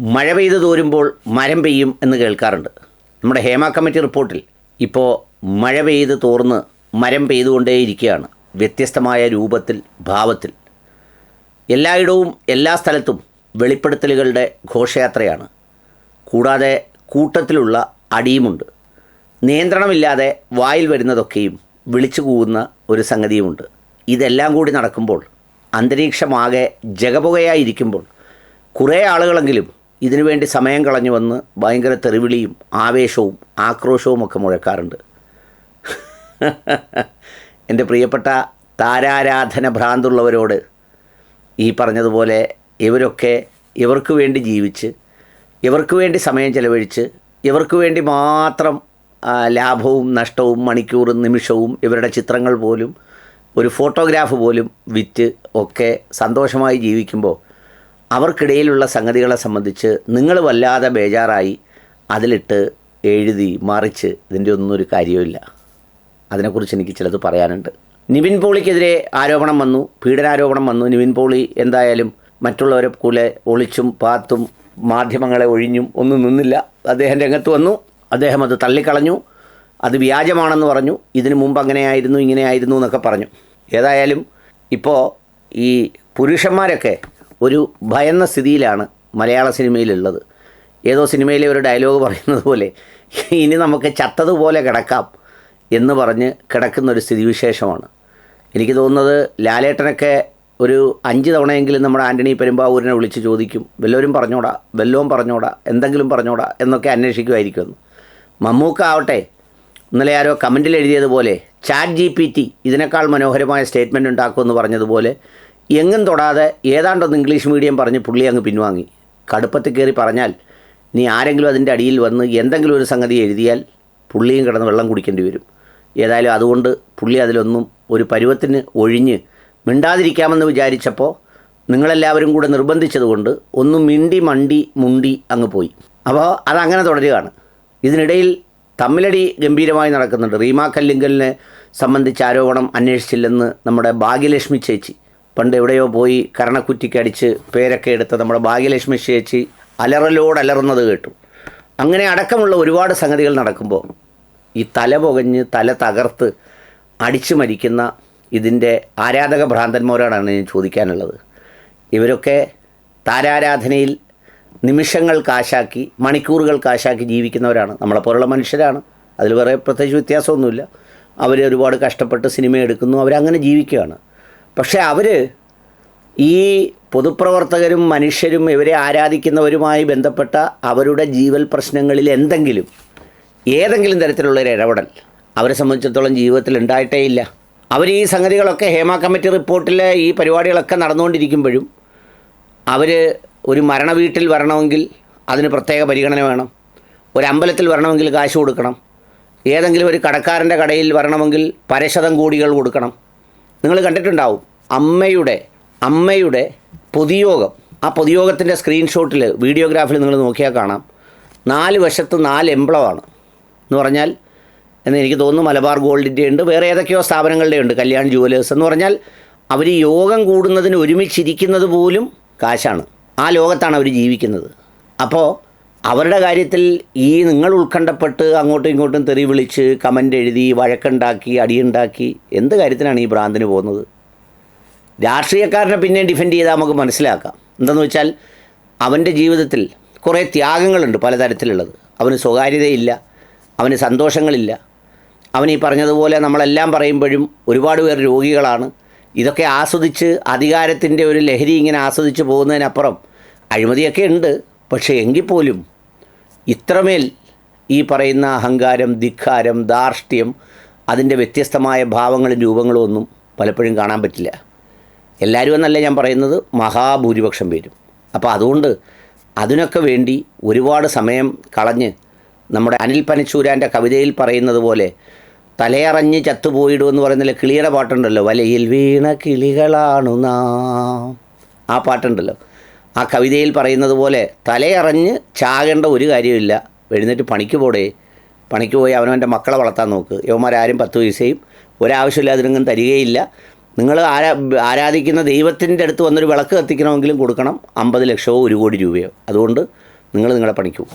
മഴ പെയ്ത് തോരുമ്പോൾ മരം പെയ്യും എന്ന് കേൾക്കാറുണ്ട്. നമ്മുടെ ഹേമ കമ്മിറ്റി റിപ്പോർട്ടിൽ ഇപ്പോൾ മഴ പെയ്ത് തോർന്ന് മരം പെയ്തുകൊണ്ടേയിരിക്കുകയാണ്. വ്യത്യസ്തമായ രൂപത്തിൽ ഭാവത്തിൽ. എല്ലായിടവും എല്ലാ സ്ഥലത്തും വെളിപ്പെടുത്തലുകളുടെ ഘോഷയാത്രയാണ്. കൂടാതെ കൂട്ടത്തിലുള്ള അടിയുമുണ്ട്. നിയന്ത്രണമില്ലാതെ വായിൽ വരുന്നതൊക്കെയും വിളിച്ചു കൂവുന്ന ഒരു സംഗതിയുമുണ്ട്. ഇതെല്ലാം കൂടി നടക്കുമ്പോൾ അന്തരീക്ഷമാകെ ജഗപുകയായിരിക്കുമ്പോൾ കുറേ ആളുകളെങ്കിലും ഇതിനുവേണ്ടി സമയം കളഞ്ഞു വന്ന് ഭയങ്കര തെറിവിളിയും ആവേശവും ആക്രോശവും ഒക്കെ മുഴക്കാറുണ്ട്. എന്റെ പ്രിയപ്പെട്ട താരാരാധന ഭ്രാന്തുള്ളവരോട് ഈ പറഞ്ഞതുപോലെ ഇവരൊക്കെ ഇവർക്ക് വേണ്ടി ജീവിച്ച് ഇവർക്ക് വേണ്ടി സമയം ചെലവഴിച്ച് ഇവർക്ക് വേണ്ടി മാത്രം ലാഭവും നഷ്ടവും മണിക്കൂറും നിമിഷവും ഇവരുടെ ചിത്രങ്ങൾ പോലും ഒരു ഫോട്ടോഗ്രാഫ് പോലും വിറ്റ് ഒക്കെ സന്തോഷമായി ജീവിക്കുമ്പോൾ അവർക്കിടയിലുള്ള സംഗതികളെ സംബന്ധിച്ച് നിങ്ങൾ വല്ലാതെ ബേജാറായി അതിലിട്ട് എഴുതി മറിച്ച് ഇതിന്റെ ഒന്നും ഒരു കാര്യവുമില്ല. അതിനെക്കുറിച്ച് എനിക്ക് ചിലത് പറയാനുണ്ട്. നിവിൻ പോളിക്കെതിരെ ആരോപണം വന്നു പീഡനാരോപണം വന്നു. നിവിൻ പോളി എന്തായാലും മറ്റുള്ളവരെ കൂടെ ഒളിച്ചും പാത്തും മാധ്യമങ്ങളെ ഒഴിഞ്ഞും ഒന്നും നിന്നില്ല. അദ്ദേഹം രംഗത്ത് വന്നു അദ്ദേഹം അത് തള്ളിക്കളഞ്ഞു അത് വ്യാജമാണെന്ന് പറഞ്ഞു. ഇതിനു മുമ്പ് അങ്ങനെയായിരുന്നു ഇങ്ങനെയായിരുന്നു എന്നൊക്കെ പറഞ്ഞു. ഏതായാലും ഇപ്പോൾ ഈ പുരുഷന്മാരൊക്കെ ഒരു ഭയന്ന സ്ഥിതിയിലാണ് മലയാള സിനിമയിലുള്ളത്. ഏതോ സിനിമയിലെ ഒരു ഡയലോഗ് പറയുന്നത് പോലെ ഇനി നമുക്ക് ചത്തതുപോലെ കിടക്കാം എന്ന് പറഞ്ഞ് കിടക്കുന്ന ഒരു സ്ഥിതിവിശേഷമാണ്. എനിക്ക് തോന്നുന്നത് ലാലേട്ടനൊക്കെ ഒരു അഞ്ച് തവണയെങ്കിലും നമ്മുടെ ആന്റണി പെരുമ്പാവൂരിനെ വിളിച്ച് ചോദിക്കും വല്ലവരും പറഞ്ഞോടാ? വല്ലവും പറഞ്ഞോടാ? എന്തെങ്കിലും പറഞ്ഞോടാ? എന്നൊക്കെ അന്വേഷിക്കുമായിരിക്കുമെന്ന് മമ്മൂക്ക ആവട്ടെ ഇന്നലെ ആരോ കമന്റിൽ എഴുതിയതുപോലെ ചാറ്റ് ജി പി ടി ഇതിനേക്കാൾ മനോഹരമായ സ്റ്റേറ്റ്മെന്റ് ഉണ്ടാക്കുമെന്ന് പറഞ്ഞതുപോലെ എങ്ങും തൊടാതെ ഏതാണ്ടൊന്ന് ഇംഗ്ലീഷ് മീഡിയം പറഞ്ഞ് പുള്ളി അങ്ങ് പിൻവാങ്ങി. കടുപ്പത്തിൽ കയറി പറഞ്ഞാൽ നീ ആരെങ്കിലും അതിന്റെ അടിയിൽ വന്ന് എന്തെങ്കിലും ഒരു സംഗതി എഴുതിയാൽ പുള്ളിയും കിടന്ന് വെള്ളം കുടിക്കേണ്ടി വരും. ഏതായാലും അതുകൊണ്ട് പുള്ളി അതിലൊന്നും ഒരു പരുവത്തിന് ഒഴിഞ്ഞ് മിണ്ടാതിരിക്കാമെന്ന് വിചാരിച്ചപ്പോൾ നിങ്ങളെല്ലാവരും കൂടെ നിർബന്ധിച്ചതുകൊണ്ട് ഒന്ന് മിണ്ടി മണ്ടി മുണ്ടി അങ്ങ് പോയി. അപ്പോൾ അതങ്ങനെ തുടരുകയാണ്. ഇതിനിടയിൽ തമ്മിലടി ഗംഭീരമായി നടക്കുന്നുണ്ട്. റീമ കല്ലിങ്കലിനെ സംബന്ധിച്ച് ആരോപണം അന്വേഷിച്ചില്ലെന്ന് നമ്മുടെ ഭാഗ്യലക്ഷ്മി ചേച്ചി. പണ്ട് എവിടെയോ പോയി കരണക്കുറ്റിക്കടിച്ച് പേരൊക്കെ എടുത്ത് നമ്മുടെ ഭാഗ്യലക്ഷ്മി ചേച്ചി അലറലോട് അലറുന്നത് കേട്ടു. അങ്ങനെ അടക്കമുള്ള ഒരുപാട് സംഗതികൾ നടക്കുമ്പോൾ ഈ തല പുകഞ്ഞ് തല തകർത്ത് അടിച്ചു മരിക്കുന്ന ഇതിന്റെ ആരാധക ഭ്രാന്തന്മാരോടാണ് ഞാൻ ചോദിക്കാനുള്ളത്. ഇവരൊക്കെ താരാരാധനയിൽ നിമിഷങ്ങൾ കാശാക്കി മണിക്കൂറുകൾ കാശാക്കി ജീവിക്കുന്നവരാണ്. നമ്മളെപ്പോലുള്ള മനുഷ്യരാണ്. അതിൽ വേറെ പ്രത്യേകിച്ച് വ്യത്യാസമൊന്നുമില്ല. അവർ ഒരുപാട് കഷ്ടപ്പെട്ട് സിനിമ എടുക്കുന്നു. അവരങ്ങനെ ജീവിക്കുകയാണ്. പക്ഷേ അവർ ഈ പൊതുപ്രവർത്തകരും മനുഷ്യരും ഇവരെ ആരാധിക്കുന്നവരുമായി ബന്ധപ്പെട്ട അവരുടെ ജീവൽ പ്രശ്നങ്ങളിൽ എന്തെങ്കിലും ഏതെങ്കിലും തരത്തിലുള്ള ഒരു ഇടപെടൽ അവരെ സംബന്ധിച്ചിടത്തോളം ജീവിതത്തിൽ ഉണ്ടായിട്ടേ ഇല്ല. അവർ ഈ സംഗതികളൊക്കെ ഹേമ കമ്മിറ്റി റിപ്പോർട്ടിലെ ഈ പരിപാടികളൊക്കെ നടന്നുകൊണ്ടിരിക്കുമ്പോഴും അവർ ഒരു മരണ വീട്ടിൽ വരണമെങ്കിൽ അതിന് പ്രത്യേക പരിഗണന വേണം. ഒരു അമ്പലത്തിൽ വരണമെങ്കിൽ കാശ് കൊടുക്കണം. ഏതെങ്കിലും ഒരു കടക്കാരന്റെ കടയിൽ വരണമെങ്കിൽ പരശതം കോടികൾ കൊടുക്കണം. നിങ്ങൾ കണ്ടിട്ടുണ്ടാവും. അമ്മയുടെ അമ്മയുടെ പൊതുയോഗം. ആ പൊതുയോഗത്തിന്റെ സ്ക്രീൻഷോട്ടിൽ വീഡിയോഗ്രാഫിൽ നിങ്ങൾ നോക്കിയാൽ കാണാം. നാല് വശത്ത് നാല് എംബ്ലമാണ് എന്ന് പറഞ്ഞാൽ എന്ന് എനിക്ക് തോന്നുന്നു മലബാർ ഗോൾഡിന്റെ ഉണ്ട് വേറെ ഏതൊക്കെയോ സ്ഥാപനങ്ങളുടെ ഉണ്ട് കല്യാൺ ജുവലേഴ്സ് എന്ന് പറഞ്ഞാൽ അവർ യോഗം കൂടുന്നതിന് ഒരുമിച്ചിരിക്കുന്നത് പോലും കാശാണ്. ആ ലോകത്താണ് അവർ ജീവിക്കുന്നത്. അപ്പോൾ അവരുടെ കാര്യത്തിൽ ഈ നിങ്ങൾ ഉത്കണ്ഠപ്പെട്ട് അങ്ങോട്ടും ഇങ്ങോട്ടും തെറി വിളിച്ച് കമന്റ് എഴുതി വഴക്കുണ്ടാക്കി അടിയുണ്ടാക്കി എന്ത് കാര്യത്തിനാണ് ഈ ഭ്രാന്തിന് പോകുന്നത്? രാഷ്ട്രീയക്കാരനെ പിന്നെ ഡിഫെൻഡ് ചെയ്താൽ നമുക്ക് മനസ്സിലാക്കാം. എന്തെന്ന് വെച്ചാൽ അവന്റെ ജീവിതത്തിൽ കുറേ ത്യാഗങ്ങളുണ്ട് പലതരത്തിലുള്ളത്. അവന് സ്വകാര്യതയില്ല അവന് സന്തോഷങ്ങളില്ല. അവൻ ഈ പറഞ്ഞതുപോലെ നമ്മളെല്ലാം പറയുമ്പോഴും ഒരുപാട് പേർ രോഗികളാണ്. ഇതൊക്കെ ആസ്വദിച്ച് അധികാരത്തിന്റെ ഒരു ലഹരി ഇങ്ങനെ ആസ്വദിച്ച് പോകുന്നതിനപ്പുറം അഴിമതിയൊക്കെ ഉണ്ട്. പക്ഷേ എങ്കിൽ പോലും ഇത്രമേൽ ഈ പറയുന്ന അഹങ്കാരം ധിക്കാരം ധാർഷ്ട്യം അതിന്റെ വ്യത്യസ്തമായ ഭാവങ്ങളും രൂപങ്ങളും ഒന്നും പലപ്പോഴും കാണാൻ പറ്റില്ല. എല്ലാവരും എന്നല്ല ഞാൻ പറയുന്നത് മഹാഭൂരിപക്ഷം പേരും. അപ്പോൾ അതുകൊണ്ട് അതിനൊക്കെ വേണ്ടി ഒരുപാട് സമയം കളഞ്ഞ് നമ്മുടെ അനിൽ പനച്ചൂരാന്റെ കവിതയിൽ പറയുന്നത് പോലെ തലയറഞ്ഞ് ചത്തുപോയിടുമെന്ന് പറയുന്നില്ല കിളിയുടെ പാട്ടുണ്ടല്ലോ വലയിൽ വീണ കിളികളാണു നാം. ആ പാട്ടുണ്ടല്ലോ. ആ കവിതയിൽ പറയുന്നത് പോലെ തലയറഞ്ഞ് ചാകേണ്ട ഒരു കാര്യമില്ല എഴുന്നേറ്റ് പണിക്ക് പോടേ. പണിക്ക് പോയി അവനവന്റെ മക്കളെ വളർത്താൻ നോക്ക്. യവന്മാരാരും പത്ത് പൈസയും ഒരാവശ്യമില്ലാതിനും തരികയില്ല. നിങ്ങൾ ആരാ ആരാധിക്കുന്ന ദൈവത്തിന്റെ അടുത്ത് വന്നൊരു വിളക്ക് കത്തിക്കണമെങ്കിലും കൊടുക്കണം. അമ്പത് ലക്ഷമോ ഒരു കോടി രൂപയോ. അതുകൊണ്ട് നിങ്ങൾ നിങ്ങളെ പണിക്കൂ